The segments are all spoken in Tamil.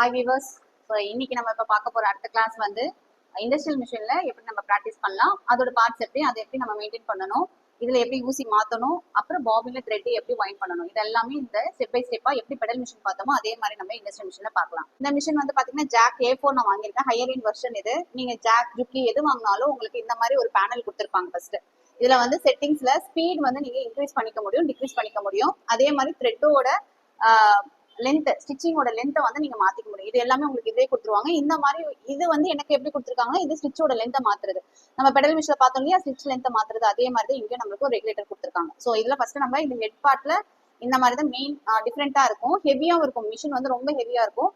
ஹாய் விவர்ஸ் ஸோ இன்னைக்கு நம்ம இப்போ பார்க்க போகிற அடுத்த கிளாஸ் வந்து uh, இண்டஸ்ட்ரியல் மிஷினில் எப்படி நம்ம ப்ராக்டிஸ் பண்ணலாம் அதோட பார்ட்ஸ் எப்படி அதை எப்படி நம்ம மெயின்டைன் பண்ணணும் இதில் எப்படி ஊசி மாற்றணும் அப்புறம் பாபின்ல த்ரெட் எப்படி வைண்ட் பண்ணணும் இது எல்லாமே இந்த ஸ்டெப் பை ஸ்டெப்பாக எப்படி பெடல் மிஷின் பார்த்தோமோ அதே மாதிரி நம்ம இண்டஸ்ட்ரியல் மிஷினில் பார்க்கலாம். இந்த மிஷின் வந்து பார்த்தீங்கன்னா ஜாக் ஏ ஃபோர் நான் வாங்கியிருக்கேன். ஹையர் இன் வெர்ஷன் இது. நீங்கள் ஜாக் ஜுக்கி எது வாங்கினாலும் உங்களுக்கு இந்த மாதிரி ஒரு பேனல் கொடுத்துருப்பாங்க ஃபர்ஸ்ட் இதில் வந்து செட்டிங்ஸில் ஸ்பீட் வந்து நீங்கள் இன்க்ரீஸ் பண்ணிக்க முடியும் டிக்ரீஸ் பண்ணிக்க முடியும். அதே மாதிரி த்ரெட்டோட லென்த் ஸ்டிச்சிங்கோட லென்த்தை வந்து நீங்க மாத்திக்க முடியும். இது எல்லாமே உங்களுக்கு இதே கொடுத்துருவாங்க. இந்த மாதிரி இது வந்து எனக்கு எப்படி கொடுத்துருக்காங்கன்னா இது ஸ்டிச்சோட லென்த்தை மாத்துறது. நம்ம பெடல் மிஷின்ல பார்த்தோம் இல்லையா ஸ்டிச் லென்த்தை மாத்துறது அதே மாதிரி தான் இங்கே நம்மளுக்கு ஒரு ரெகுலேட்டர் கொடுத்துருக்காங்க. ஸோ இதுல ஃபர்ஸ்ட் நம்ம இந்த ஹெட் பார்ட்ல இந்த மாதிரி தான் மெயின் டிஃப்ரெண்டா இருக்கும். ஹெவியாவும் இருக்கும். மிஷின் வந்து ரொம்ப ஹெவியா இருக்கும்.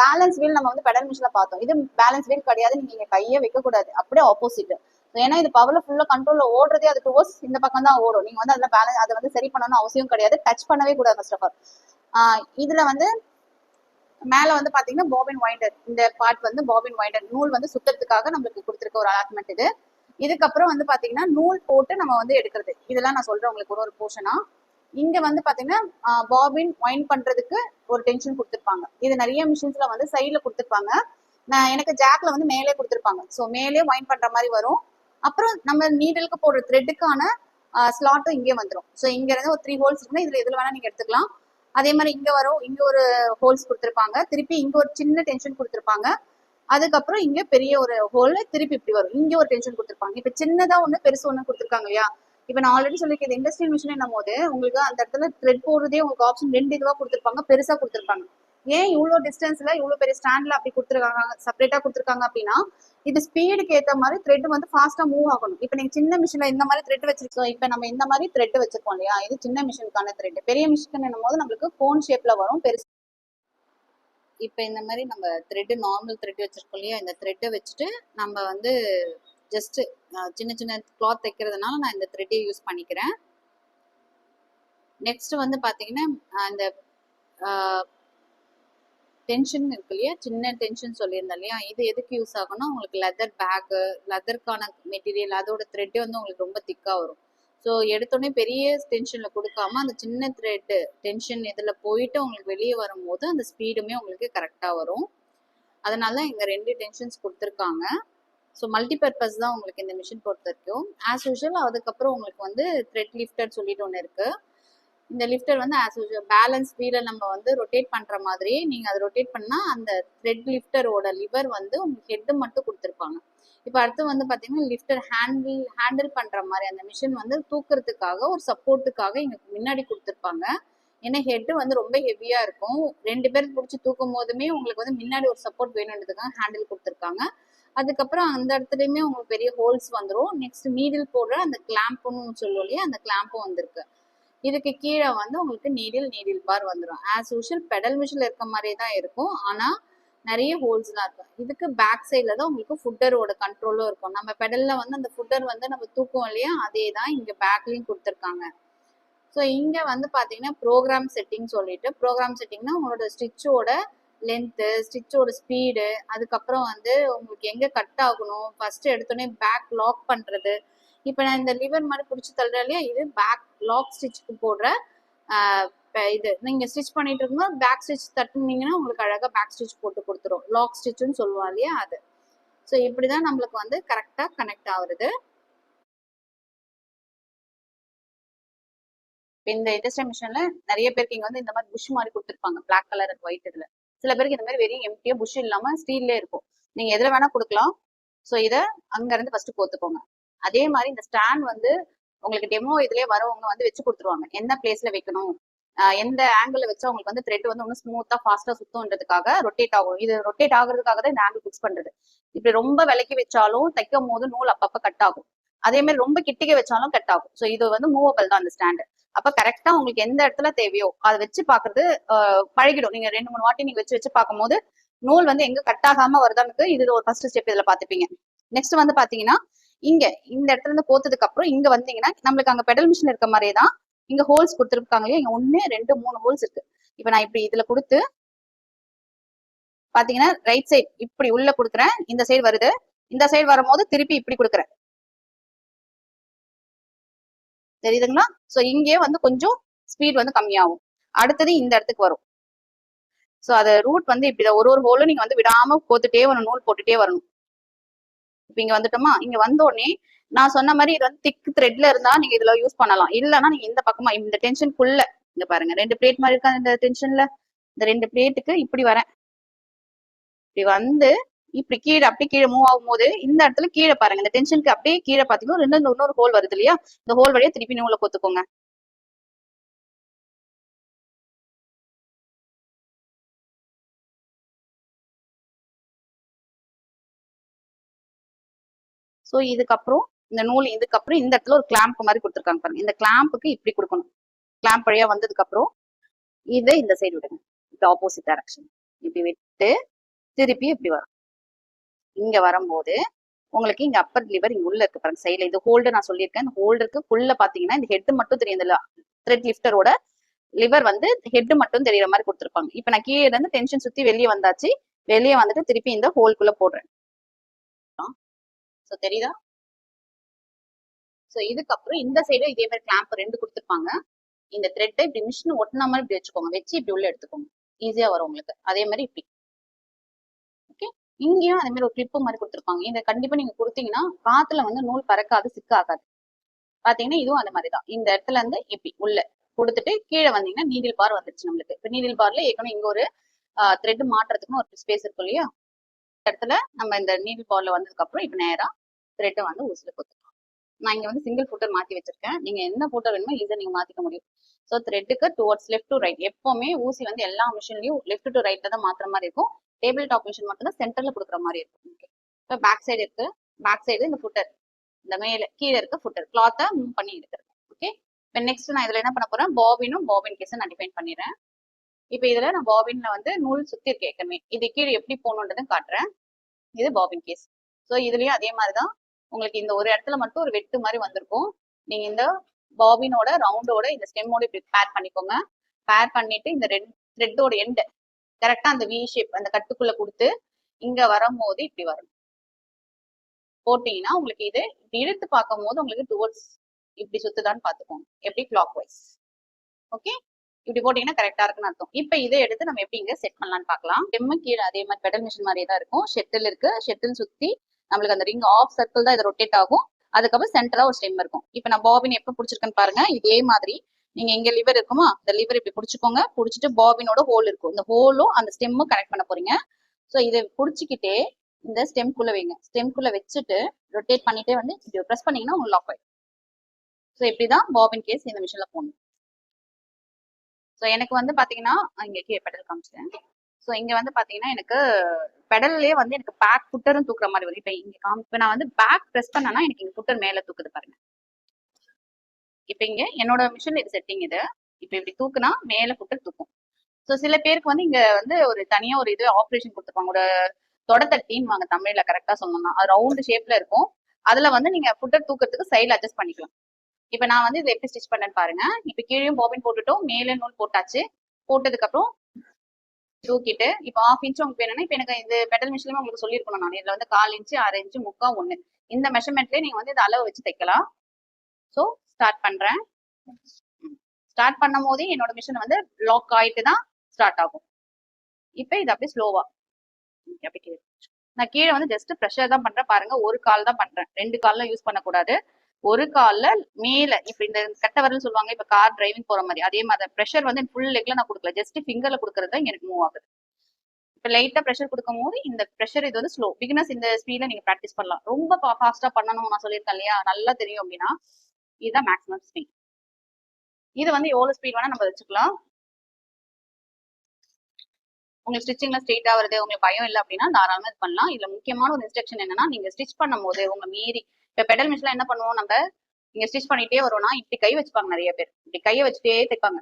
பேலன்ஸ் வீல் நம்ம வந்து பெடல் மிஷின்ல பார்த்தோம். இது பேலன்ஸ் வீல் கிடையாது. நீங்க இங்க வைக்கக்கூடாது. அப்படியே ஆப்போசிட் ஏன்னா இது பவர்ல ஃபுல்லா கண்ட்ரோல்ல ஓடுறதே அது டுவோர்ஸ் இந்த பக்கம் தான் ஓடும். நீங்க வந்து அதுல பேலன்ஸ் அதை வந்து சரி பண்ணணும் அவசியம் கிடையாது. டச் பண்ணவே கூடாது ஃபர்ஸ்ட் ஆஃப் ஆல் இதுல வந்து மேல வந்து பாத்தீங்கன்னா பாபின் வைண்டர் இந்த பார்ட் வந்து பாபின் வைண்டர் நூல் வந்து சுத்தத்துக்காக நம்மளுக்கு கொடுத்துருக்க ஒரு அலாட்மெண்ட் இது. இதுக்கப்புறம் வந்து பாத்தீங்கன்னா நூல் போட்டு நம்ம வந்து எடுக்கிறது. இதெல்லாம் நான் சொல்றேன் உங்களுக்கு ஒரு ஒரு போர்ஷனா இங்க வந்து பாத்தீங்கன்னா பாபின் வைண்ட் பண்றதுக்கு ஒரு டென்ஷன் கொடுத்துருப்பாங்க. இது நிறைய மிஷின்ஸ்ல வந்து சைட்ல கொடுத்துருப்பாங்க. நான் எனக்கு ஜாக்ல வந்து மேலே கொடுத்துருப்பாங்க. ஸோ மேலே வைண்ட் பண்ற மாதிரி வரும். அப்புறம் நம்ம நீடலுக்கு போடுற த்ரெட்டுக்கான ஸ்லாட்டும் இங்கே வந்துடும் ஸோ இங்க இருந்து ஒரு த்ரீ ஹோல்ஸ் இருக்குன்னா இதுல எதுல வேணா நீங்க எடுத்துக்கலாம். அதே மாதிரி இங்க வரும் இங்க ஒரு ஹோல்ஸ் கொடுத்துருப்பாங்க. திருப்பி இங்க ஒரு சின்ன டென்ஷன் கொடுத்துருப்பாங்க. அதுக்கப்புறம் இங்க பெரிய ஒரு ஹோல் திருப்பி இப்படி வரும். இங்க ஒரு டென்ஷன் கொடுத்துருப்பாங்க. இப்ப சின்னதா ஒண்ணு பெருசு ஒண்ணு கொடுத்துருக்காங்க இல்லையா? இப்ப நான் ஆல்ரெடி சொல்லியிருக்கேன் இண்டஸ்ட்ரியல் மிஷின் என்னும் போது உங்களுக்கு அந்த இடத்துல த்ரெட் போடுறதே உங்களுக்கு ஆப்ஷன் ரெண்டு இதுவா கொடுத்துருப்பாங்க பெருசா கொடுத்துருப்பாங்க. ஏன் இவ்வளோ டிஸ்டன்ஸ்ல இவ்வளோ பெரிய ஸ்டாண்ட்ல அப்படி கொடுத்துருக்காங்க? செப்பரேட்டா கொடுத்துருக்காங்க அப்படின்னா இது ஸ்பீடுக்கு ஏற்ற மாதிரி த்ரெட் வந்து ஃபாஸ்ட்டாக மூவ் ஆகணும். இப்போ நீங்க சின்ன மிஷின்ல இந்த மாதிரி த்ரெட் வச்சிருக்கோம். இப்போ நம்ம இந்த மாதிரி த்ரெட் வச்சிருக்கோம் இல்லையா? இது சின்ன மிஷினுக்கான த்ரெட் பெரிய மிஷின் என்னும் போது நம்மளுக்கு ஃபோன் ஷேப்ல வரும். பெருசு இப்போ இந்த மாதிரி நம்ம த்ரெட்டு நார்மல் த்ரெட் வச்சிருக்கோம் இல்லையா? இந்த த்ரெட்டை வச்சுட்டு நம்ம வந்து ஜஸ்ட் சின்ன சின்ன கிளாத் தைக்கிறதுனால நான் இந்த த்ரெட்டை யூஸ் பண்ணிக்கிறேன். நெக்ஸ்ட் வந்து பார்த்தீங்கன்னா அந்த டென்ஷன் இருக்கு இல்லையா? சின்ன டென்ஷன் சொல்லியிருந்தேன் இல்லையா? இது எதுக்கு யூஸ் ஆகும்னா உங்களுக்கு லெதர் பேக்கு லெதருக்கான மெட்டீரியல் அதோட த்ரெட்டு வந்து உங்களுக்கு ரொம்ப திக்காக வரும். ஸோ எடுத்தோடனே பெரிய டென்ஷனில் கொடுக்காம அந்த சின்ன த்ரெட்டு டென்ஷன் இதில் போயிட்டு உங்களுக்கு வெளியே வரும்போது அந்த ஸ்பீடுமே உங்களுக்கு கரெக்டாக வரும். அதனால இங்கே ரெண்டு டென்ஷன்ஸ் கொடுத்துருக்காங்க. ஸோ மல்டிபர்பஸ் தான் உங்களுக்கு இந்த மிஷின் பொறுத்த வரைக்கும். ஆஸ் யூஷுவல் அதுக்கப்புறம் உங்களுக்கு வந்து த்ரெட் லிஃப்டர் சொல்லிட்டு ஒன்று இருக்குது இந்த லிஃப்டர் வந்து ஆஸ் யூஸ் பேலன்ஸ் வீலை நம்ம வந்து ரொட்டேட் பண்ணுற மாதிரி நீங்கள் அதை ரொட்டேட் பண்ணால் அந்த த்ரெட் லிஃப்டரோட லிவர் வந்து உங்களுக்கு ஹெட்டு மட்டும் கொடுத்துருப்பாங்க. இப்போ அடுத்து வந்து பார்த்தீங்கன்னா லிஃப்டர் ஹேண்டில் ஹேண்டில் பண்ணுற மாதிரி அந்த மிஷின் வந்து தூக்குறதுக்காக ஒரு சப்போர்ட்டுக்காக எங்களுக்கு முன்னாடி கொடுத்துருப்பாங்க. ஏன்னா ஹெட்டு வந்து ரொம்ப ஹெவியாக இருக்கும். ரெண்டு பேர் பிடிச்சி தூக்கும் போதுமே உங்களுக்கு வந்து முன்னாடி ஒரு சப்போர்ட் வேணுன்றதுக்காக ஹேண்டில் கொடுத்துருக்காங்க. அதுக்கப்புறம் அந்த இடத்துலையுமே உங்களுக்கு பெரிய ஹோல்ஸ் வந்துடும் நெக்ஸ்ட் நீடில் போடுற அந்த கிளாம்புன்னு சொல்லுவோம் இல்லையா? அந்த கிளாம்பும் வந்திருக்கு. இதுக்கு கீழே வந்து உங்களுக்கு நீடில் நீடில் பார் வந்துடும் ஆஸ் யூஷுவல் பெடல் மிஷில் இருக்க மாதிரியே தான் இருக்கும். ஆனால் நிறைய ஹோல்ஸ்லாம் இருக்கும். இதுக்கு பேக் சைடில் தான் உங்களுக்கு ஃபுட்டரோட கண்ட்ரோலும் இருக்கும். நம்ம பெடலில் வந்து அந்த ஃபுட்டர் வந்து நம்ம தூக்குவோம் இல்லையா? அதே தான் இங்கே பேக்லேயும் கொடுத்துருக்காங்க. ஸோ இங்கே வந்து பார்த்தீங்கன்னா ப்ரோக்ராம் செட்டிங் சொல்லிட்டு ப்ரோக்ராம் செட்டிங்னா உங்களோட ஸ்டிச்சோட லென்த்து ஸ்டிச்சோட ஸ்பீடு அதுக்கப்புறம் வந்து உங்களுக்கு எங்கே கட் ஆகணும்? ஃபஸ்ட்டு எடுத்தோடனே பேக் லாக் பண்ணுறது இப்போ நான் இந்த லிவர் மாதிரி பிடிச்சி தள்ளுறேன் இல்லையா? இது பேக் லாக் ஸ்டிச்சுக்கு போடுற இது. நீங்க ஸ்டிச் பண்ணிட்டு இருக்கும்போது பேக் ஸ்டிச் தட்டுனீங்கன்னா உங்களுக்கு அழகாக பேக் ஸ்டிச் போட்டு கொடுத்துரும். லாக் ஸ்டிச்சுன்னு சொல்லுவா இல்லையா அது. ஸோ இப்படி தான் நம்மளுக்கு வந்து கரெக்டாக கனெக்ட் ஆகுறது. இந்த இண்டஸ்ட்ரி மிஷின்ல நிறைய பேருக்கு இங்க வந்து இந்த மாதிரி புஷ் மாதிரி கொடுத்துருப்பாங்க. பிளாக் கலர் அண்ட் ஒயிட் இதுல. சில பேருக்கு இந்த மாதிரி வெறும் எம்டியா புஷ் இல்லாம ஸ்டீல்லே இருக்கும். நீங்க எதுல வேணா கொடுக்கலாம். ஸோ இதை அங்க இருந்து ஃபர்ஸ்ட் போத்துக்கோங்க அதே மாதிரி இந்த ஸ்டாண்ட் வந்து உங்களுக்கு டெமோ இதுலயே வரவங்க வந்து வச்சு கொடுத்துருவாங்க. எந்த பிளேஸ்ல வைக்கணும்? எந்த ஆங்கிள் வச்சா உங்களுக்கு வந்து த்ரெட் வந்து இன்னும் ஸ்மூத்தா ஃபாஸ்டா சுத்தம்ன்றதுக்காக ரொட்டேட் ஆகும். இது ரொட்டேட் ஆகுறதுக்காக தான் இந்த ஆங்கிள் ஃபிக்ஸ் பண்றது. இப்படி ரொம்ப விலைக்கு வச்சாலும் தைக்கும் போது நூல் அப்பப்ப கட் ஆகும். அதே மாதிரி ரொம்ப கிட்டிக்க வச்சாலும் கட் ஆகும். ஸோ இது வந்து மூவபிள் தான் அந்த ஸ்டாண்டு அப்ப கரெக்டா உங்களுக்கு எந்த இடத்துல தேவையோ அதை வச்சு பாக்குறது பழகிடும். நீங்க ரெண்டு மூணு வாட்டி நீங்க வச்சு வச்சு பார்க்கும்போது நூல் வந்து எங்க கட் ஆகாம வருதானுக்கு இது ஒரு ஃபர்ஸ்ட் ஸ்டெப் இதுல பாத்துப்பீங்க நெக்ஸ்ட் வந்து பாத்தீங்கன்னா இங்க இந்த இடத்துல இருந்து கோத்ததுக்கு அப்புறம் இங்க வந்தீங்கன்னா நம்மளுக்கு அங்க பெடல் மிஷின் இருக்க மாதிரியே தான் இங்க ஹோல்ஸ் கொடுத்துருக்காங்க இல்லையா? இங்க ஒன்னு ரெண்டு மூணு ஹோல்ஸ் இருக்கு. இப்ப நான் இப்படி இதுல கொடுத்து பாத்தீங்கன்னா ரைட் சைடு இப்படி உள்ள கொடுக்குறேன். இந்த சைடு வருது. இந்த சைடு வரும்போது திருப்பி இப்படி கொடுக்குறேன். தெரியுதுங்களா? சோ இங்கே வந்து கொஞ்சம் ஸ்பீட் வந்து கம்மியாகும். அடுத்தது இந்த இடத்துக்கு வரும். ஸோ அதை ரூட் வந்து இப்படி ஒரு ஒரு ஹோலும் நீங்க வந்து விடாம கோத்துட்டே வரணும் நூல் போட்டுட்டே வரணும். இப்போ இங்க வந்துட்டோமா? இங்க வந்தோடனே நான் சொன்ன மாதிரி இது வந்து திக் த்ரெட்ல இருந்தா நீங்க இதுல யூஸ் பண்ணலாம். இல்லைன்னா நீங்க இந்த பக்கமா இந்த டென்ஷனுக்குள்ள இங்க பாருங்க ரெண்டு பிளேட் மாதிரி இருக்கா இந்த டென்ஷன்ல இந்த ரெண்டு பிளேட்டுக்கு இப்படி வரேன். இப்படி வந்து இப்படி கீழே அப்படியே கீழே மூவ் ஆகும் போது இந்த இடத்துல கீழே பாருங்க இந்த டென்ஷனுக்கு அப்படியே கீழே பாத்தீங்கன்னா ரெண்டு இன்னொரு ஹோல் வருது இல்லையா? இந்த ஹோல் வழியா திருப்பி நூலை கொத்துக்கோங்க. ஸோ இதுக்கப்புறம் இந்த நூல் இதுக்கப்புறம் இந்த இடத்துல ஒரு கிளாம்ப் மாதிரி கொடுத்துருக்காங்க பாருங்க. இந்த கிளாம்புக்கு இப்படி கொடுக்கணும். கிளாம்ப் வழியா வந்ததுக்கு அப்புறம் இதை இந்த சைடு விடுங்க. இப்படி ஆப்போசிட் டைரக்ஷன் இப்படி விட்டு திருப்பி இப்படி வரும். இங்க வரும்போது உங்களுக்கு இங்க அப்பர் லிவர் இங்க உள்ள இருக்கு பாருங்க. சைடுல இந்த ஹோல்டு நான் சொல்லியிருக்கேன். இந்த ஹோல்டருக்கு ஃபுல்ல பாத்தீங்கன்னா இந்த ஹெட் மட்டும் தெரியும். இந்த த்ரெட் லிஃப்டரோட லிவர் வந்து ஹெட் மட்டும் தெரியற மாதிரி கொடுத்துருப்பாங்க. இப்ப நான் கீழே இருந்து டென்ஷன் சுத்தி வெளியே வந்தாச்சு. வெளியே வந்துட்டு திருப்பி இந்த ஹோல்குள்ள போடுறேன். ஸோ தெரியுதா? ஸோ இதுக்கப்புறம் இந்த சைடும் இதே மாதிரி கிளாம்ப் ரெண்டு கொடுத்துருப்பாங்க. இந்த த்ரெட்டை இப்படி மிஷின் ஒட்டின மாதிரி இப்படி வச்சுக்கோங்க. வச்சு இப்படி உள்ள எடுத்துக்கோங்க. ஈஸியா வரும் உங்களுக்கு. அதே மாதிரி இப்படி. ஓகே இங்கேயும் அதே மாதிரி ஒரு கிளிப்பு மாதிரி கொடுத்துருப்பாங்க. இதை கண்டிப்பா நீங்க கொடுத்தீங்கன்னா காத்துல வந்து நூல் பறக்காது சிக்காகாது. பாத்தீங்கன்னா இதுவும் அந்த மாதிரி தான். இந்த இடத்துல இருந்து இப்படி உள்ள கொடுத்துட்டு கீழே வந்தீங்கன்னா நீடில் பார் வந்துருச்சு நம்மளுக்கு. இப்போ நீடில் பார்ல ஏற்கனவே இங்க ஒரு த்ரெட் மாட்டுறதுக்குன்னு ஒரு ஸ்பேஸ் இருக்கும் இல்லையா? இந்த இடத்துல நம்ம இந்த நீடில் பார்ல வந்ததுக்கு அப்புறம் இப்போ நேரா த்ரெட்டை வந்து ஊசியில் கொடுத்துருக்கோம் நான் இங்கே வந்து சிங்கிள் ஃபுட்டர் மாற்றி வச்சிருக்கேன். நீங்க என்ன ஃபுட்டர் வேணுமோ ஈஸியாக நீங்கள் மாற்றிக்க முடியும். ஸோ த்ரெட்டுக்கு டுவர்ட்ஸ் லெஃப்ட் டு ரைட் எப்போவுமே ஊசி வந்து எல்லா மிஷின்லையும் லெஃப்ட் டு ரைட்டில் தான் மாத்துற மாதிரி இருக்கும். டேபிள் டாப் மிஷின் மட்டும் தான் சென்டரில் கொடுக்குற மாதிரி இருக்கும். ஓகே இப்போ பேக் சைடு இருக்கு. பேக் சைடு இந்த ஃபுட்டர் இந்த மேலே கீழே இருக்க ஃபுட்டர் கிளாத்தை மூவ் பண்ணி எடுத்துருக்கேன் ஓகே இப்போ நெக்ஸ்ட் நான் இதில் என்ன பண்ண போறேன்? பாபினும் பாபின் கேஸை நான் டிஃபைன் பண்ணிடுறேன். இப்போ இதுல நான் பாபின்ல வந்து நூல் சுற்றி இருக்கேன் ஏற்கனவே இது கீழே எப்படி போகணுன்றதும் காட்டுறேன். இது பாபின் கேஸ் ஸோ இதுலயும் அதே மாதிரி தான் உங்களுக்கு இந்த ஒரு இடத்துல மட்டும் ஒரு வெட்டு மாதிரி வந்திருக்கும். நீங்க இந்த பாபினோட ரவுண்டோட இந்த ஸ்டெம்மோட இப்படி பேர் பண்ணிக்கோங்க. பேர் பண்ணிட்டு இந்த ரெட் த்ரெட்டோட எண்டு கரெக்டா அந்த வி ஷேப் அந்த கட்டுக்குள்ள கொடுத்து இங்க வரும்போது இப்படி வரும். போட்டீங்கன்னா உங்களுக்கு இது இப்படி இழுத்து பார்க்கும் போது உங்களுக்கு டுவர்ட்ஸ் இப்படி சுத்துதான்னு பாத்துக்கோங்க எப்படி? கிளாக் வைஸ் ஓகே இப்படி போட்டீங்கன்னா கரெக்டா இருக்குன்னு அர்த்தம். இப்போ இதை எடுத்து நம்ம எப்படி இங்க செட் பண்ணலாம்னு பார்க்கலாம். எம்மு கீழே அதே மாதிரி பெடல் மிஷின் மாதிரியே தான் இருக்கும். ஷெட்டில் இருக்கு. ஷெட்டில் சுத்தி நம்மளுக்கு அந்த ரிங் ஆஃப் சர்க்கிள் தான் இது ரொட்டேட் ஆகும். அதுக்கப்புறம் சென்டரா ஒரு ஸ்டெம் இருக்கும். இப்போ நான் பாபின் எப்போ பிடிச்சிருக்கேன்னு பாருங்க. இதே மாதிரி நீங்க எங்க லிவர் இருக்குமா இந்த லிவர் இப்படி பிடிச்சிக்கோங்க. பிடிச்சிட்டு பாபினோட ஹோல் இருக்கும். இந்த ஹோலும் அந்த ஸ்டெம்மும் கனெக்ட் பண்ண போறீங்க. ஸோ இதை பிடிச்சிக்கிட்டே இந்த ஸ்டெம்குள்ள வைங்க. ஸ்டெம்குள்ள வச்சுட்டு ரொட்டேட் பண்ணிட்டே வந்து இப்படி ப்ரெஸ் பண்ணீங்கன்னா உங்களுக்கு லாக் ஆயிடும். ஸோ இப்படிதான் பாபின் கேஸ் இந்த மிஷின்ல போகணும். ஸோ எனக்கு வந்து பாத்தீங்கன்னா இங்க கீழே பெடல் காமிச்சிட்டேன். ஸோ இங்க வந்து பாத்தீங்கன்னா எனக்கு பெடல்லே வந்து எனக்கு பேக் ஃபுட்டரும் தூக்குற மாதிரி வரும். இப்போ இங்க காமி இப்போ நான் வந்து பேக் ப்ரெஸ் பண்ணனா எனக்கு இங்க ஃபுட்டர் மேல தூக்குது பாருங்க. இப்போ இங்க என்னோட மிஷின் இது செட்டிங் இது. இப்போ இப்படி தூக்குனா மேல புட்டர் தூக்கும். ஸோ சில பேருக்கு வந்து இங்க வந்து ஒரு தனியா ஒரு இது ஆப்ரேஷன் கொடுத்துருப்பாங்க. ஒரு தொடத்தட்டின்னு வாங்க தமிழ்ல கரெக்டா சொல்லணும்னா. அது ரவுண்டு ஷேப்ல இருக்கும். அதுல வந்து நீங்க புட்டர் தூக்கிறதுக்கு சைடில் அட்ஜஸ்ட் பண்ணிக்கலாம். இப்போ நான் வந்து இதை எப்படி ஸ்டிச் பண்ணேன்னு பாருங்க. இப்போ கீழே பாபின் போட்டுட்டோம் மேலே நூல் போட்டாச்சு. போட்டதுக்கப்புறம் தூக்கிட்டு இப்போ ஆஃப் இன்ச் உங்களுக்கு வேணும்னா இப்போ எனக்கு இந்த பெடல் மிஷினுமே உங்களுக்கு சொல்லியிருக்கணும் நான். இதில் வந்து கால் இன்ச்சு அரை இன்ச்சு முக்கா ஒன்று இந்த மெஷர்மெண்ட்லேயே நீங்கள் வந்து இந்த அளவு வச்சு தைக்கலாம். ஸோ ஸ்டார்ட் பண்ணுறேன் ஸ்டார்ட் பண்ணும் போதே என்னோட மிஷின் வந்து லாக் ஆகிட்டு தான் ஸ்டார்ட் ஆகும். இப்போ இது அப்படியே ஸ்லோவா அப்படி கீழே நான் கீழே வந்து ஜஸ்ட் ப்ரெஷர் தான் பண்ணுறேன் பாருங்க ஒரு கால் தான் பண்ணுறேன் ரெண்டு கால்லாம் யூஸ் பண்ணக்கூடாது. ஒரு கால்ல மேல இப்ப இந்த கட்ட வரல் சொல்லுவாங்க இப்ப கார் டிரைவிங் போற மாதிரி. அதே மாதிரி ப்ரெஷர் வந்து ஃபுல் லெக்ல நான் கொடுக்கல. ஜஸ்ட் ஃபிங்கர்ல கொடுக்கறது தான் எனக்கு மூவ் ஆகுது. இப்ப லைட்டா ப்ரெஷர் கொடுக்கும் போது இந்த ப்ரெஷர் இது வந்து ஸ்லோ பிகினர்ஸ் இந்த ஸ்பீட்ல நீங்க ப்ராக்டிஸ் பண்ணலாம். ரொம்ப ஃபாஸ்டா பண்ணணும் நான் சொல்லியிருக்கேன் இல்லையா? நல்லா தெரியும் அப்படின்னா இதுதான் மேக்ஸிமம் ஸ்பீட் இது வந்து எவ்வளவு ஸ்பீட் வேணா நம்ம வச்சுக்கலாம். உங்களுக்கு ஸ்டிச்சிங்ல ஸ்ட்ரெயிட் ஆகுறது உங்களுக்கு பயம் இல்லை அப்படின்னா தாராளமா இது பண்ணலாம். இதுல முக்கியமான ஒரு இன்ஸ்ட்ரக்ஷன் என்னன்னா நீங்க ஸ்டிச் பண்ணும் போது உங்க மீறி இப்போ பெடல் மிஷின்ல என்ன பண்ணுவோம் நம்ம? இங்க ஸ்டிச் பண்ணிட்டே வரோம்னா இப்படி கை வச்சுப்பாங்க நிறைய பேர். இப்படி கையை வச்சுட்டே தைப்பாங்க.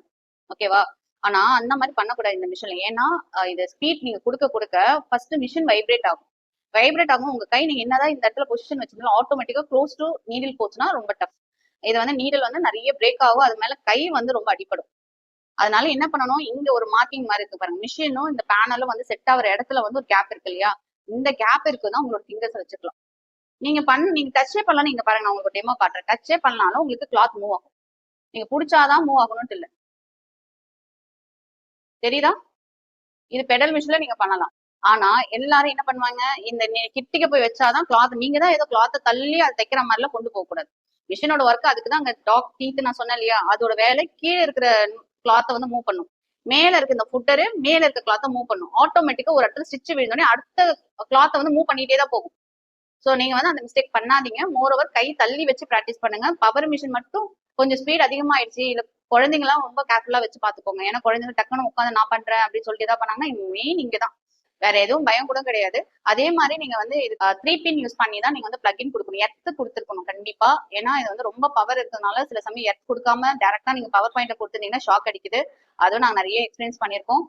ஓகேவா ஆனா அந்த மாதிரி பண்ணக்கூடாது இந்த மிஷின்ல ஏன்னா இது ஸ்பீட் நீங்க கொடுக்க கொடுக்க ஃபர்ஸ்ட் மிஷின் வைப்ரேட் ஆகும். வைப்ரேட் ஆகும். உங்க கை நீங்க என்னதான் இந்த இடத்துல பொசிஷன் வச்சிருந்தாலும் ஆட்டோமேட்டிக்கா க்ளோஸ் டு நீடில் போச்சுன்னா ரொம்ப டஃப் இது வந்து நீடில் வந்து நிறைய பிரேக் ஆகும். அது மேல கை வந்து ரொம்ப அடிப்படும் அதனால என்ன பண்ணணும்? இங்க ஒரு மார்க்கிங் மாதிரி இருக்கு பாருங்க. மிஷினும் இந்த பேனலும் வந்து செட் ஆகிற இடத்துல வந்து ஒரு கேப் இருக்கு இல்லையா? இந்த கேப் இருக்குதான் உங்களோட ஃபிங்கர்ஸ் வச்சுக்கலாம். நீங்க பண்ண நீங்க டச்சே பண்ணலாம் நீங்க பாருங்க நான் உங்களுக்கு டெமோ காட்டுறேன். டச்சே பண்ணாலும் உங்களுக்கு கிளாத் மூவ் ஆகும். நீங்க பிடிச்சாதான் மூவ் ஆகணும்ட்டு இல்ல. தெரியுதா? இது பெடல் மிஷின்ல நீங்க பண்ணலாம். ஆனா எல்லாரும் என்ன பண்ணுவாங்க? இந்த கிட்டிக்க போய் வச்சாதான் கிளாத் நீங்க தான் ஏதோ கிளாத்தை தள்ளி அதை தைக்கிற மாதிரிலாம் கொண்டு போக கூடாது. மிஷினோட ஒர்க் அதுக்கு தான் அங்க டாக் டீத் நான் சொன்னேன் இல்லையா? அதோட வேலை கீழே இருக்கிற கிளாத்தை வந்து மூவ் பண்ணும். மேல இருக்க இந்த ஃபுட்டரு மேல இருக்க கிளாத்தை மூவ் பண்ணும். ஆட்டோமேட்டிக்கா ஒரு இடத்துல ஸ்டிச் விழுந்தோடனே அடுத்த கிளாத்தை வந்து மூவ் பண்ணிட்டே தான் போகும். சோ நீங்க வந்து அந்த மிஸ்டேக் பண்ணாதீங்க. மோர் ஓவர் கை தள்ளி வச்சு ப்ராக்டிஸ் பண்ணுங்க. பவர் மிஷின் மட்டும் கொஞ்சம் ஸ்பீட் அதிகமாயிடுச்சு. இல்ல குழந்தைங்களாம் ரொம்ப கேர்ஃபுல்லா வச்சு பாத்துக்கோங்க ஏன்னா குழந்தைங்க டக்குன்னு உட்காந்து நான் பண்றேன் அப்படின்னு சொல்லிட்டு தான் பண்ணாங்கன்னா மெயின் இங்க தான் வேற எதுவும் பயம் கூட கிடையாது. அதே மாதிரி நீங்க வந்து த்ரீ பின் யூஸ் பண்ணி தான் நீங்க வந்து பிளக்இன் கொடுக்கணும். எர்த்து கொடுத்துருக்கணும் கண்டிப்பா. ஏன்னா இது வந்து ரொம்ப பவர் இருக்கிறதுனால சில சமயம் எர்த் கொடுக்காம டேரக்டா நீங்க பவர் பாயிண்ட்ல கொடுத்துருந்தீங்கன்னா ஷாக் அடிக்குது. அதுவும் நாங்க நிறைய எக்ஸ்பீரியன்ஸ் பண்ணியிருக்கோம்.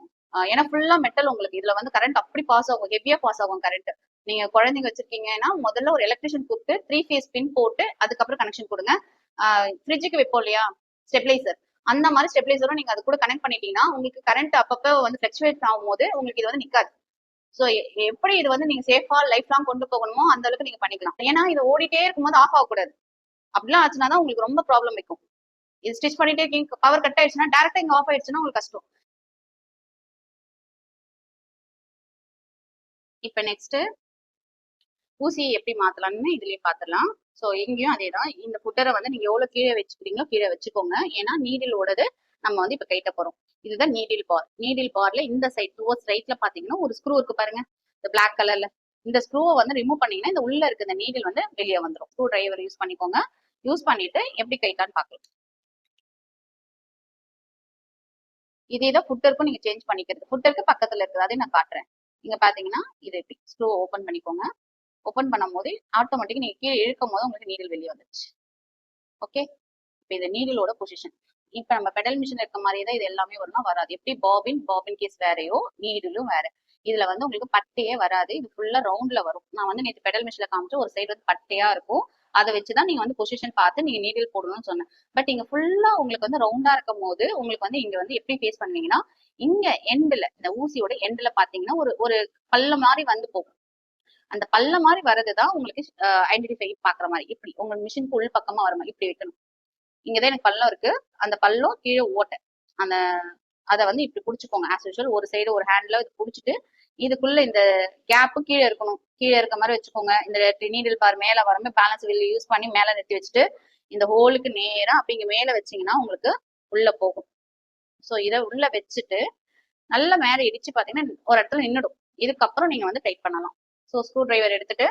ஏன்னா ஃபுல்லா மெட்டல் உங்களுக்கு. இதுல வந்து கரண்ட் அப்படி பாஸ் ஆகும். ஹெவியா பாஸ் ஆகும் கரண்ட் நீங்க குழந்தைங்க வச்சிருக்கீங்கன்னா முதல்ல ஒரு எலக்ட்ரிஷியன் கூப்பிட்டு த்ரீ ஃபேஸ் பின் போட்டு அதுக்கப்புறம் கனெக்ஷன் கொடுங்க. ஃப்ரிட்ஜுக்கு வைப்போம் இல்லையா? ஸ்டெப்லைசர் அந்த மாதிரி ஸ்டெப்லைசரும் நீங்க அது கூட கனெக்ட் பண்ணிட்டீங்கன்னா உங்களுக்கு கரண்ட் அப்பப்போ வந்து ஃபிளக்சுவேட் ஆகும்போது உங்களுக்கு இது வந்து நிக்காது. ஸோ எப்படி இது வந்து நீங்க சேஃபா லைஃப் லாங் கொண்டு போகணுமோ அந்த அளவுக்கு நீங்க பண்ணிக்கலாம். ஏன்னா இது ஓடிட்டே இருக்கும்போது ஆஃப் ஆகக்கூடாது. அப்படிலாம் ஆச்சுன்னா தான் உங்களுக்கு ரொம்ப ப்ராப்ளம் இருக்கும் இது ஸ்டிச் பண்ணிட்டே இருக்கீங்க பவர் கட் ஆயிடுச்சுன்னா டேரக்டா இங்க ஆஃப் ஆயிடுச்சுன்னா உங்களுக்கு கஷ்டம். இப்ப நெக்ஸ்ட் ஊசியை எப்படி மாத்தலாம்னு இதுலயே பாத்திரலாம் சோ இங்கேயும் அதே தான் இந்த புட்டரை வந்து நீங்க எவ்வளவு கீழே வச்சுக்கிறீங்களோ கீழே வச்சுக்கோங்க. ஏன்னா நீடில் ஓடது நம்ம வந்து இப்ப கைட்ட போறோம். இதுதான் நீடில் பார் நீடில் பார்ல இந்த சைட் டுவர்ஸ் ரைட்ல பாத்தீங்கன்னா ஒரு ஸ்க்ரூ இருக்கு பாருங்க. இந்த பிளாக் கலர்ல இந்த ஸ்க்ரூவை வந்து ரிமூவ் பண்ணீங்கன்னா இந்த உள்ள இருக்க இந்த நீடில் வந்து வெளியே வந்துடும் ஸ்க்ரூ டிரைவர் யூஸ் பண்ணிக்கோங்க. யூஸ் பண்ணிட்டு எப்படி கைட்டான்னு பார்க்கலாம் இதே தான் ஃபுட்டருக்கும் நீங்க சேஞ்ச் பண்ணிக்கிறது. ஃபுட்டருக்கு பக்கத்துல இருக்குது அதே நான் காட்டுறேன். இங்க பாத்தீங்கன்னா இது எப்படி ஸ்க்ரூ ஓபன் பண்ணிக்கோங்க. ஓப்பன் பண்ணும் போது ஆட்டோமேட்டிக் நீங்க கீழே இழுக்கும் போது உங்களுக்கு நீடில் வெளியே வந்துருச்சு. ஓகே இப்போ இது நீடிலோட பொசிஷன் இப்போ நம்ம பெடல் மிஷின் இருக்க மாதிரியே தான் இது எல்லாமே வரும்னா வராது. எப்படி? பாபின் பாபின் கேஸ் வேறையோ நீடிலும் வேற. இதுல வந்து உங்களுக்கு பட்டையே வராது. இது ஃபுல்லா ரவுண்ட்ல வரும். நான் வந்து நேற்று பெடல் மிஷின்ல காமிச்சு ஒரு சைடு வந்து பட்டையா இருக்கும். அதை வச்சுதான் நீங்க வந்து பொசிஷன் பார்த்து நீங்க நீடில் போடணும்னு சொன்னேன். பட் இங்க ஃபுல்லா உங்களுக்கு வந்து ரவுண்டா இருக்கும் போது உங்களுக்கு வந்து இங்க வந்து எப்படி ஃபேஸ் பண்ணுவீங்கன்னா இங்க எண்ட்ல இந்த ஊசியோட எண்ட்ல பாத்தீங்கன்னா ஒரு ஒரு பல்ல மாதிரி வந்து போகும். அந்த பல்ல மாதிரி வர்றதுதான் உங்களுக்கு ஐடென்டிஃபை பாக்குற மாதிரி. இப்படி உங்க மிஷினுக்கு உள் பக்கமா வர மாதிரி இப்படி வைக்கணும் இங்கதான் எனக்கு பள்ளம் இருக்கு. அந்த பள்ளம் கீழே ஓட்டை. அந்த அதை வந்து இப்படி புடிச்சுக்கோங்க. ஆஸ் யூஷுவல் ஒரு சைடு ஒரு ஹேண்ட்ல இது புடிச்சிட்டு இதுக்குள்ள இந்த கேப்பு கீழே இருக்கணும். கீழே இருக்க மாதிரி வச்சுக்கோங்க. இந்த நீடில் பார் மேல வரமே பேலன்ஸ் வில் யூஸ் பண்ணி மேல நிறுத்தி வச்சுட்டு இந்த ஹோலுக்கு நேரா அப்படி இங்க மேல வச்சீங்கன்னா உங்களுக்கு உள்ள போகும். சோ இதை உள்ள வச்சுட்டு நல்ல மேல இடிச்சு பாத்தீங்கன்னா ஒரு இடத்துல நின்னுடும். இதுக்கப்புறம் நீங்க வந்து டைட் பண்ணலாம். ஸோ ஸ்க்ரூ டிரைவர் எடுத்துட்டு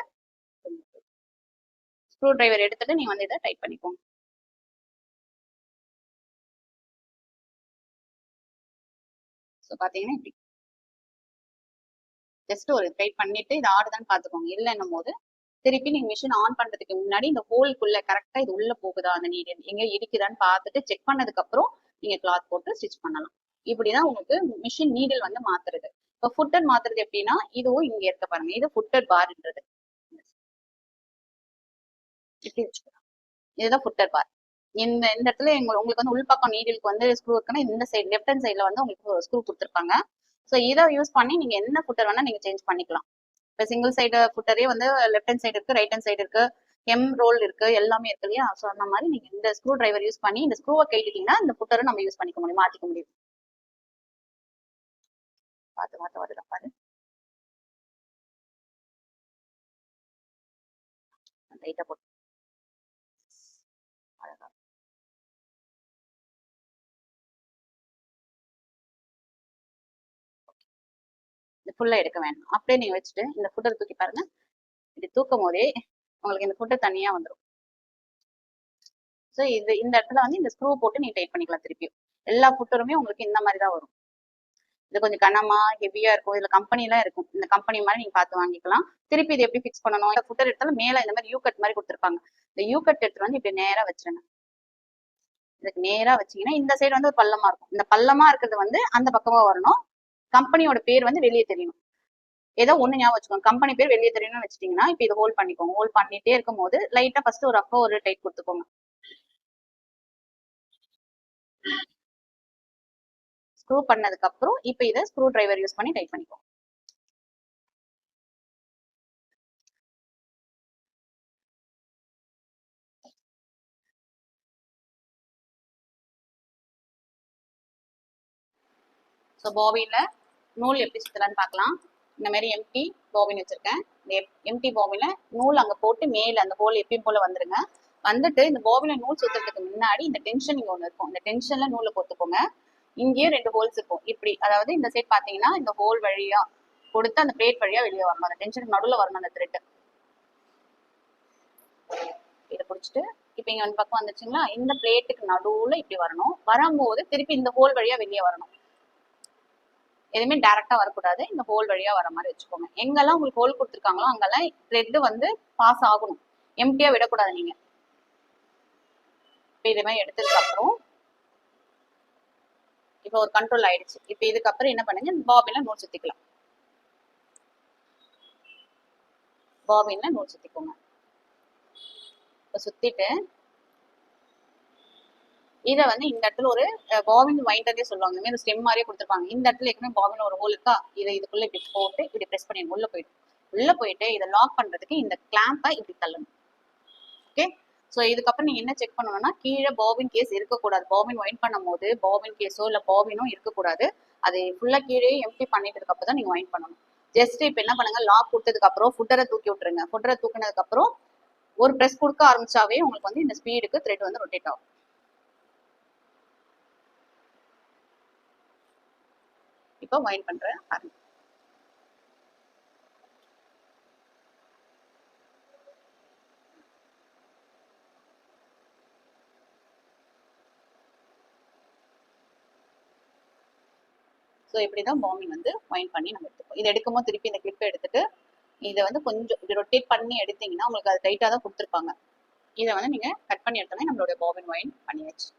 ஸ்க்ரூ டிரைவர் எடுத்துட்டு நீங்க வந்து இதை டைட் பண்ணிக்கோங்க. ஸோ பாத்தீங்கன்னா இப்படி. ஜஸ்ட் ஒரு டைட் பண்ணிட்டு இது ஆடுதான்னு பாத்துக்கோங்க இல்லைன்னும் போது திருப்பி நீங்க மிஷின் ஆன் பண்றதுக்கு முன்னாடி இந்த ஹோல்குள்ள கரெக்டா இது உள்ள போகுதா? அந்த நீடில் எங்க இடிக்குதான்னு பார்த்துட்டு செக் பண்ணதுக்கு அப்புறம் நீங்க கிளாத் போட்டு ஸ்டிச் பண்ணலாம். இப்படிதான் உங்களுக்கு மிஷின் நீடில் வந்து மாத்துறது. இப்போ ஃபுட்டர் மாத்துறது எப்படின்னா இதுவும் இங்க இருக்க பாருங்க. இது ஃபுட்டர் பார்ன்றது இதுதான் ஃபுட்டர் பார் இந்த இந்த இடத்துல உங்களுக்கு வந்து உள்பக்கம் நீடிலுக்கு வந்து ஸ்க்ரூ இருக்குன்னா இந்த சைடு லெஃப்ட் ஹேண்ட் சைடில் வந்து உங்களுக்கு ஸ்க்ரூ கொடுத்துருப்பாங்க. ஸோ இதை யூஸ் பண்ணி நீங்க என்ன ஃபுட்டர் வேணா நீங்க சேஞ்ச் பண்ணிக்கலாம். இப்போ சிங்கிள் சைடு ஃபுட்டரே வந்து லெஃப்ட் ஹேண்ட் சைடு இருக்கு ரைட் ஹேண்ட் சைடு இருக்கு எம் ரோல் இருக்கு எல்லாமே இருக்கு இல்லையா? ஸோ அந்த மாதிரி நீங்க இந்த ஸ்க்ரூ டிரைவர் யூஸ் பண்ணி இந்த ஸ்க்ரூவை கேட்டுட்டீங்கன்னா இந்த ஃபுட்டரை நம்ம யூஸ் பண்ணிக்க முடியும் மாத்திக்க முடியும். பார்த்து பார்த்து வருதா பாரு லைட்டா போட்டு. அழகா. இது ஃபுல்லா எடுக்க வேண்டாம் அப்படியே நீங்க வச்சுட்டு இந்த ஃபுட்டை தூக்கி பாருங்க. இப்படி தூக்கும் போதே உங்களுக்கு இந்த ஃபுட்டை தனியா வந்துடும் ஸோ இது இந்த இடத்துல வந்து இந்த ஸ்க்ரூ போட்டு நீங்க டைட் பண்ணிக்கலாம் திருப்பியும். எல்லா ஃபுட்டருமே உங்களுக்கு இந்த மாதிரி தான் வரும். இது கொஞ்சம் கனமா ஹெவியா இருக்கும். இதுல கம்பெனி எல்லாம் இருக்கும். இந்த கம்பெனி மாதிரி நீங்க பார்த்து வாங்கிக்கலாம். திருப்பி இது எப்படி ஃபிக்ஸ் பண்ணணும்? இந்த ஃபுட்டர் எடுத்தாலும் மேல இந்த மாதிரி யூ கட் மாதிரி கொடுத்துருப்பாங்க. இந்த யூ கட் எடுத்து வந்து இப்படி நேரா வச்சிருங்க. இதுக்கு நேரா வச்சீங்கன்னா இந்த சைடு வந்து ஒரு பள்ளமா இருக்கும். இந்த பள்ளமா இருக்கிறது வந்து அந்த பக்கமா வரணும். கம்பெனியோட பேர் வந்து வெளியே தெரியணும். ஏதோ ஒண்ணு ஞாபகம் வச்சுக்கோங்க. கம்பெனி பேர் வெளியே தெரியணும்னு வச்சிட்டீங்கன்னா இப்போ இது ஹோல்ட் பண்ணிக்கோங்க. ஹோல்ட் பண்ணிட்டே இருக்கும் போது லைட்டா ஃபர்ஸ்ட் ஒரு அப்போ ஒரு டைட் கொடுத்துக்கோங்க. ஸ்க்ரூ பண்ணதுக்கு அப்புறம் இப்போ இதை ஸ்க்ரூ டிரைவர் யூஸ் பண்ணி டைட் பண்ணிக்கோ ஸோ பாபியில் நூல் எப்படி சுத்தலாம்னு பார்க்கலாம். இந்த மாதிரி எம்டி பாபின் வச்சிருக்கேன். இந்த எம்டி பாபின்ல நூல் அங்க போட்டு மேல அந்த ஹோல் எப்பயும் போல வந்துருங்க. வந்துட்டு இந்த பாபில நூல் சுத்துறதுக்கு முன்னாடி இந்த டென்ஷன் இங்க ஒன்று இருக்கும். இந்த டென்ஷன்ல நூலை போத்துக்கோங்க இங்கேயும் ரெண்டு ஹோல்ஸ் இருக்கும். இப்படி அதாவது இந்த சைட் பாத்தீங்கன்னா இந்த ஹோல் வழியா கொடுத்து அந்த பிளேட் வழியா வெளியே வரணும். அந்த டென்ஷனுக்கு நடுவில் வரணும் அந்த த்ரெட் இதை பிடிச்சிட்டு இப்போ இங்கே வந்து பக்கம் வந்துச்சுங்களா? இந்த பிளேட்டுக்கு நடுவில் இப்படி வரணும். வரும்போது திருப்பி இந்த ஹோல் வழியா வெளியே வரணும். எதுவுமே டைரக்டா வரக்கூடாது. இந்த ஹோல் வழியா வர மாதிரி வச்சுக்கோங்க. எங்கெல்லாம் உங்களுக்கு ஹோல் கொடுத்துருக்காங்களோ அங்கெல்லாம் த்ரெட் வந்து பாஸ் ஆகணும். எம்டியா விடக்கூடாது நீங்க. இப்போ இதே மாதிரி எடுத்ததுக்கு அப்புறம் இப்போ ஒரு கண்ட்ரோல் ஆயிடுச்சு. இப்போ இதுக்கப்புறம் என்ன பண்ணுங்க? பாபின்ல நூல் சுத்திக்கலாம். பாபின்ல நூல் சுத்திக்கோங்க. இப்போ சுத்திட்டு இதை வந்து இந்த இடத்துல ஒரு பாபின் வைண்டரே சொல்லுவாங்க. இந்த ஸ்டெம் மாதிரியே கொடுத்துருப்பாங்க. இந்த இடத்துல ஏற்கனவே பாபின் ஒரு ஹோல் இருக்கா? இதை இதுக்குள்ள இப்படி போட்டு இப்படி ப்ரெஸ் பண்ணி உள்ள போயிடும் உள்ள போயிட்டு இதை லாக் பண்றதுக்கு இந்த கிளாம்பை இப்படி தள்ளணும். ஓகே ஸோ இதுக்கப்புறம் நீங்கள் என்ன செக் பண்ணணும்னா கீழே பாபின் கேஸ் இருக்கக்கூடாது. பாபின் ஒயின் பண்ணும் போது பாபின் கேஸோ இல்லை பாபினோ இருக்கக்கூடாது. அது ஃபுல்லாக கீழே எம்டி பண்ணிட்டதுக்கு அப்புறம் தான் நீங்கள் ஒயின் பண்ணணும். ஜஸ்ட் இப்போ என்ன பண்ணுங்க லாக் கொடுத்ததுக்கப்புறம் ஃபுட்டரை தூக்கி விட்டுருங்க. ஃபுட்டரை தூக்கினதுக்கப்புறம் ஒரு ப்ரெஸ் கொடுக்க ஆரம்பிச்சாவே உங்களுக்கு வந்து இந்த ஸ்பீடுக்கு த்ரெட் வந்து ரொட்டேட் ஆகும். இப்போ ஒயின் பண்ணுறேன் ஆரம்பி ஸோ இப்படி தான் பாம்பிங் வந்து வைண்ட் பண்ணி நம்ம எடுத்துப்போம். இது எடுக்கும்போது திருப்பி இந்த கிளிப்பை எடுத்துட்டு இதை வந்து கொஞ்சம் இது ரொட்டேட் பண்ணி எடுத்தீங்கன்னா உங்களுக்கு அது டைட்டாக தான் கொடுத்துருப்பாங்க. இதை வந்து நீங்கள் கட் பண்ணி எடுத்தோன்னே நம்மளோட பாபின் வைண்ட் பண்ணியாச்சு.